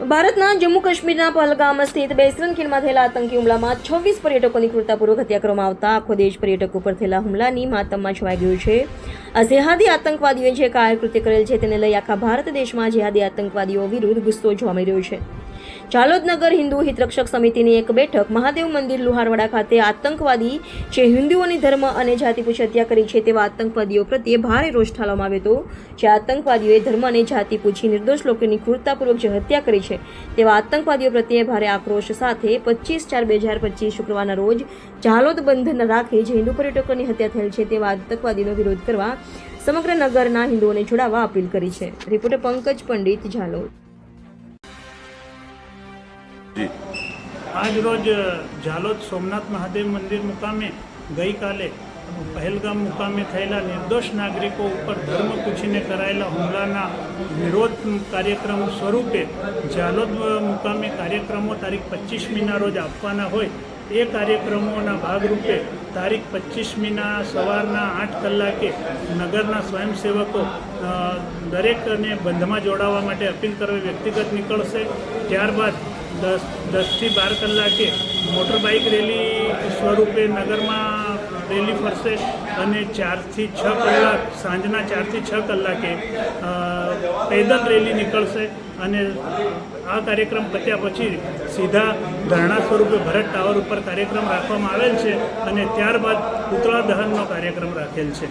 ભારતના જમ્મુ કાશ્મીરના પહલગામ સ્થિત બેસરન ખીણમાં થયેલા આતંકી હુમલામાં છવ્વીસ પર્યટકોની ક્રૂરતાપૂર્વક હત્યા કરવામાં આવતા. આખો દેશ પર્યટકો પર થયેલા હુમલાની માતમમાં છવાઈ ગયો છે. આ જેહાદી આતંકવાદીઓએ જે કાયર કૃત્ય કરેલ છે તેને લઈ આખા ભારત દેશમાં જેહાદી આતંકવાદીઓ વિરુદ્ધ ગુસ્સો જોવા મળી રહ્યો છે. જાલોદ નગર હિન્દુ હિતરક્ષક સમિતિની એક બેઠક મહાદેવ મંદિર લુહારવાડા ખાતે આતંકવાદી જે હિન્દુઓની ધર્મ અને જાતિ પૂછી હત્યા કરી છે તેવા આતંકવાદીઓ પ્રત્યે ભારે રોષ ઠાલવામાં આવ્યો હતો, જે આતંકવાદીઓએ ધર્મ અને જાતિ પૂછી નિર્દોષ લોકોની ક્રૂરતાપૂર્વક જે હત્યા કરી છે તેવા આતંકવાદીઓ પ્રત્યે ભારે આક્રોશ સાથે પચીસ ચાર બે હજાર પચીસ શુક્રવારના રોજ જાલોદ બંધન રાખી જે હિન્દુ પર્યટકોની હત્યા થયેલ છે તેવા આતંકવાદીનો વિરોધ કરવા સમગ્ર નગરના હિન્દુઓને જોડાવા અપીલ કરી છે. રિપોર્ટર પંકજ પંડિત, જાલોદ. જી. આજ રોજ ઝાલોદ સોમનાથ મહાદેવ મંદિર મુકામે ગઈકાલે પહેલગામ મુકામે થયેલા નિર્દોષ નાગરિકો ઉપર ધર્મ પૂછીને કરાયેલા હુમલાના વિરોધ કાર્યક્રમ સ્વરૂપે ઝાલોદ મુકામે કાર્યક્રમો તારીખ પચીસમીના રોજ આપવાના હોય એ કાર્યક્રમોના ભાગરૂપે તારીખ પચીસમીના સવારના આઠ કલાકે નગરના સ્વયંસેવકો દરેકને બંધમાં જોડાવા માટે અપીલ કરવા વ્યક્તિગત નીકળશે. ત્યારબાદ દસ, દસથી બાર કલાકે મોટર બાઇક રેલી સ્વરૂપે નગરમાં રેલી ફરશે અને ચારથી છ કલાક, સાંજના ચારથી છ કલાકે પેદલ રેલી નીકળશે અને આ કાર્યક્રમ પત્યા પછી સીધા ધરણા સ્વરૂપે ભરત ટાવર ઉપર કાર્યક્રમ રાખવામાં આવેલ છે અને ત્યારબાદ પુતળા દહનનો કાર્યક્રમ રાખેલ છે.